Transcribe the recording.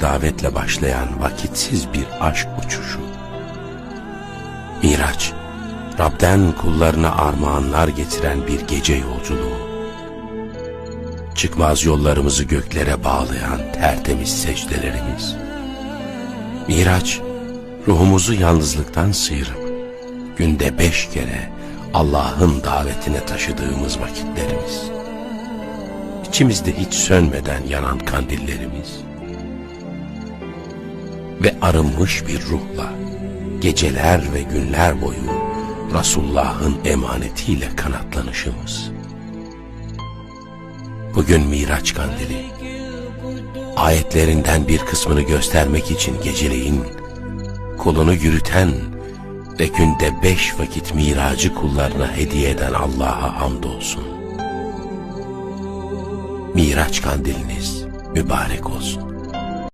davetle başlayan vakitsiz bir aşk uçuşu. Miraç, Rab'den kullarına armağanlar getiren bir gece yolculuğu. Çıkmaz yollarımızı göklere bağlayan tertemiz secdelerimiz. Miraç, ruhumuzu yalnızlıktan sıyırıp, günde beş kere Allah'ın davetine taşıdığımız vakitlerimiz. İçimizde hiç sönmeden yanan kandillerimiz. Ve arınmış bir ruhla, geceler ve günler boyu Resulullah'ın emanetiyle kanatlanışımız. Bugün Miraç kandili, ayetlerinden bir kısmını göstermek için geceleyin, kulunu yürüten ve günde beş vakit miracı kullarına hediye eden Allah'a hamdolsun. Miraç kandiliniz mübarek olsun.